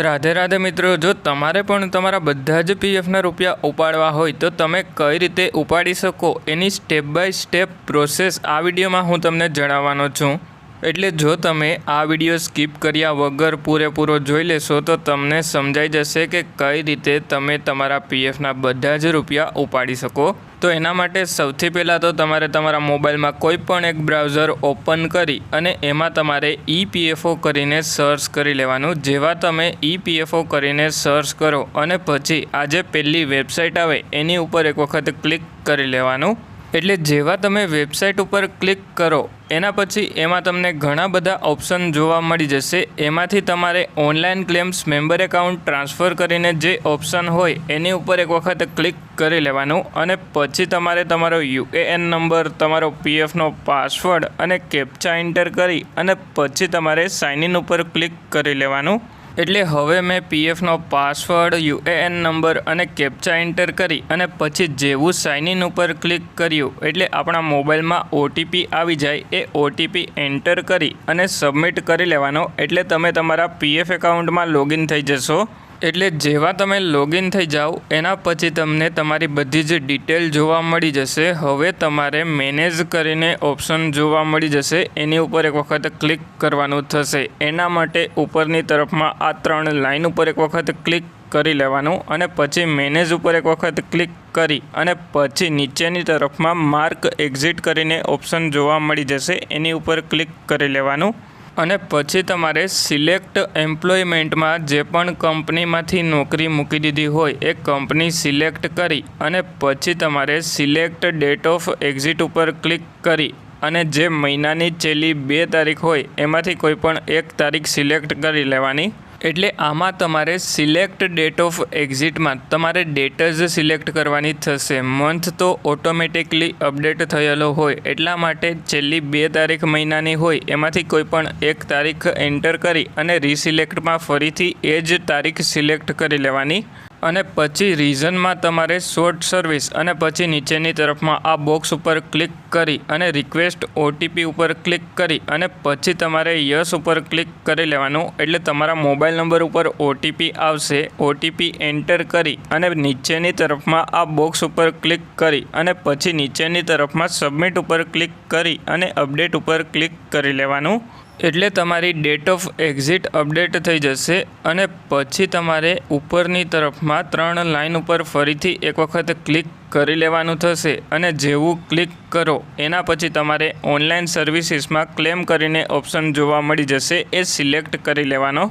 રાધે રાધે મિત્રો, જો તમારે પણ તમારા બધા જ પીએફના રૂપિયા ઉપાડવા હોય, તો તમે કઈ રીતે ઉપાડી શકો? એની સ્ટેપ બાય સ્ટેપ પ્રોસેસ આ વિડીયોમાં હું તમને જણાવવાનો છું. એટલે જો તમે આ વીડિયો સ્કીપ કર્યા વગર પૂરેપૂરો જોઈ લેશો, તો તમને સમજાઈ જશે કે કઈ રીતે તમે તમારા પીએફના બધા જ રૂપિયા ઉપાડી શકો. તો એના માટે સૌથી પહેલાં તો તમારે તમારા મોબાઈલમાં કોઈ પણ એક બ્રાઉઝર ઓપન કરી અને એમાં તમારે ઈપીએફઓ કરીને સર્ચ કરી લેવાનું. જેવા તમે ઈપીએફઓ કરીને સર્ચ કરો અને પછી આ જે પહેલી વેબસાઇટ આવે, એની ઉપર એક વખત ક્લિક કરી લેવાનું. એટલે જેવા તમે વેબસાઇટ ઉપર ક્લિક કરો, એના પછી એમાં તમને ઘણા બધા ઓપ્શન જોવા મળી જશે. એમાંથી તમારે online claims, member account transfer કરીને જે ઓપ્શન હોય, એની ઉપર એક વખત ક્લિક કરી લેવાનું અને પછી તમારે તમારો યુએએન નંબર, તમારો પીએફનો પાસવર્ડ અને કેપ્ચા એન્ટર કરી અને પછી તમારે સાઇન ઇન ઉપર ક્લિક કરી લેવાનું. એટલે હવે મેં પીએફનો પાસવર્ડ યુએએન નંબર અને કેપ્ચા એન્ટર કરી અને પછી જેવું સાઇન ઇન ઉપર ક્લિક કર્યું એટલે આપણા મોબાઈલમાં ઓટીપી આવી જાય. એ ઓટીપી એન્ટર કરી અને સબમિટ કરી લેવાનો. એટલે તમે તમારા પીએફ એકાઉન્ટમાં લોગિન થઈ જશો. એટલે જેવા તમે લોગિન થઈ જાઓ, એના પછી તમને તમારી બધી જ ડિટેલ જોવા મળી જશે. હવે તમારે મેનેજ કરીને ઓપ્શન જોવા મળી જશે. એની ઉપર એક વખત ક્લિક કરવાનું થશે. એના માટે ઉપરની તરફમાં આ ત્રણ લાઇન ઉપર એક વખત ક્લિક કરી લેવાનું અને પછી મેનેજ ઉપર એક વખત ક્લિક કરી અને પછી નીચેની તરફમાં માર્ક એક્ઝિટ કરીને ઓપ્શન જોવા મળી જશે. એની ઉપર ક્લિક કરી લેવાનું. અને પછી તમારે સિલેક્ટ એમ્પ્લોયમેન્ટમાં જે પણ કંપનીમાંથી નોકરી મૂકી દીધી હોય એ કંપની સિલેક્ટ કરી અને પછી તમારે સિલેક્ટ ડેટ ઓફ એક્ઝિટ ઉપર ક્લિક કરી અને જે મહિનાની છેલ્લી બે તારીખ હોય એમાંથી કોઈ પણ એક તારીખ સિલેક્ટ કરી લેવાની એટલે આમાં તમારે સિલેક્ટ ડેટ ઓફ એક્ઝિટમાં તમારે ડેટ જ સિલેક્ટ કરવાની થશે. મંથ તો ઓટોમેટિકલી અપડેટ થયેલો હોય. એટલા માટે છેલ્લી બે તારીખ મહિનાની હોય, એમાંથી કોઈપણ એક તારીખ એન્ટર કરી અને રીસિલેક્ટમાં ફરીથી એ જ તારીખ સિલેક્ટ કરી લેવાની અને પછી રીઝનમાં તમારે શોર્ટ સર્વિસ અને પછી નીચેની તરફમાં આ બોક્સ ઉપર ક્લિક કરી અને રિક્વેસ્ટ ઓટીપી ઉપર ક્લિક કરી અને પછી તમારે યસ ઉપર ક્લિક કરી લેવાનું. એટલે તમારા મોબાઈલ નંબર ઉપર ઓટીપી આવશે. ઓટીપી એન્ટર કરી અને નીચેની તરફમાં આ બોક્સ ઉપર ક્લિક કરી અને પછી નીચેની તરફમાં સબમિટ ઉપર ક્લિક કરી અને અપડેટ ઉપર ક્લિક કરી લેવાનું. એટલે તમારી ડેટ ઓફ એક્ઝિટ અપડેટ થઈ જશે અને પછી તમારે ઉપરની તરફમાં ત્રણ લાઇન ઉપર ફરીથી એક વખત ક્લિક કરી લેવાનું થશે અને જેવું ક્લિક કરો, એના પછી તમારે ઓનલાઈન સર્વિસીસમાં ક્લેમ કરીને ઓપ્શન જોવા મળી જશે એ સિલેક્ટ કરી લેવાનો.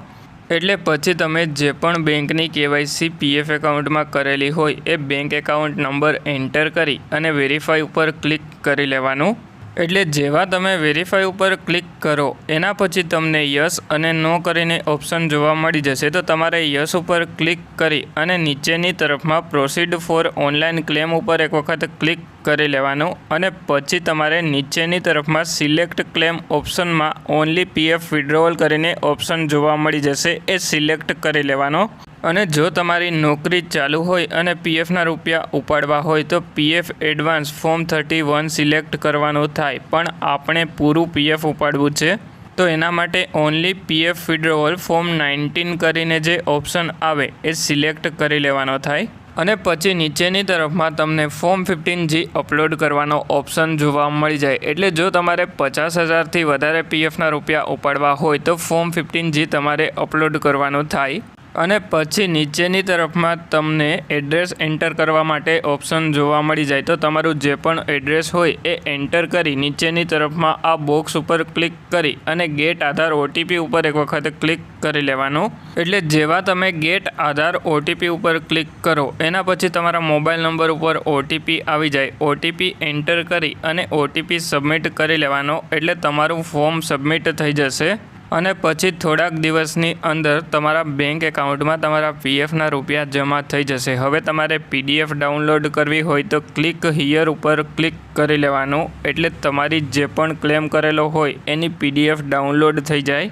એટલે પછી તમે જે પણ બેંકની કેવાયસી પીએફ એકાઉન્ટમાં કરેલી હોય, એ બેંક એકાઉન્ટ નંબર એન્ટર કરી અને વેરીફાઈ ઉપર ક્લિક કરી લેવાનું. એટલે જેવા તમે વેરીફાઈ ઉપર ક્લિક કરો, એના પછી તમને યસ અને નો કરીને ઓપ્શન જોવા મળી જશે. તો તમારે યસ ઉપર ક્લિક કરી અને નીચેની તરફમાં પ્રોસીડ ફોર ઓનલાઈન ક્લેમ ઉપર એક વખત ક્લિક કરી લેવાનું અને પછી તમારે નીચેની તરફમાં સિલેક્ટ ક્લેમ ઓપ્શનમાં ઓનલી પીએફ વિડ્રોવલ કરીને ઓપ્શન જોવા મળી જશે. એ સિલેક્ટ કરી લેવાનો. અને જો તમારી નોકરી ચાલુ હોય અને પીએફના રૂપિયા ઉપાડવા હોય તો PF advance form thirty one select કરવાનું થાય. પણ આપણે પૂરું પીએફ ઉપાડવું છે. તો એના માટે only PF withdrawal form nineteen કરીને જે ઓપ્શન આવે એ સિલેક્ટ કરી લેવાનો થાય. અને પછી નીચેની તરફમાં તમને ફોર્મ ફિફ્ટીન જી અપલોડ કરવાનો ઓપ્શન જોવા મળી જાય. એટલે જો તમારે પચાસ હજારથી વધારે પીએફના રૂપિયા ઉપાડવા હોય તો ફોર્મ ફિફ્ટીન જી તમારે અપલોડ કરવાનું થાય. અને પછી નીચેની તરફમાં તમને એડ્રેસ એન્ટર કરવા માટે ઓપ્શન જોવા મળી જાય. તો તમારું જે પણ એડ્રેસ હોય એ એન્ટર કરી નીચેની તરફમાં આ બોક્સ ઉપર ક્લિક કરી અને ગેટ આધાર ઓટીપી ઉપર એક વખત ક્લિક કરી લેવાનું. એટલે જેવા તમે ગેટ આધાર ઓટીપી ઉપર ક્લિક કરો, એના પછી તમારા મોબાઈલ નંબર ઉપર ઓટીપી આવી જાય. ઓટીપી એન્ટર કરી અને ઓટીપી સબમિટ કરી લેવાનો. એટલે તમારું ફોર્મ સબમિટ થઈ જશે. અને પછી થોડાક દિવસની અંદર તમારા બેંક એકાઉન્ટમાં તમારા પીએફના રૂપિયા જમા થઈ જશે. હવે તમારે પીડીએફ ડાઉનલોડ કરવી હોય તો ક્લિક હિયર ઉપર ક્લિક કરી લેવાનું. એટલે તમારી જે પણ ક્લેમ કરેલો હોય એની પીડીએફ ડાઉનલોડ થઈ જાય.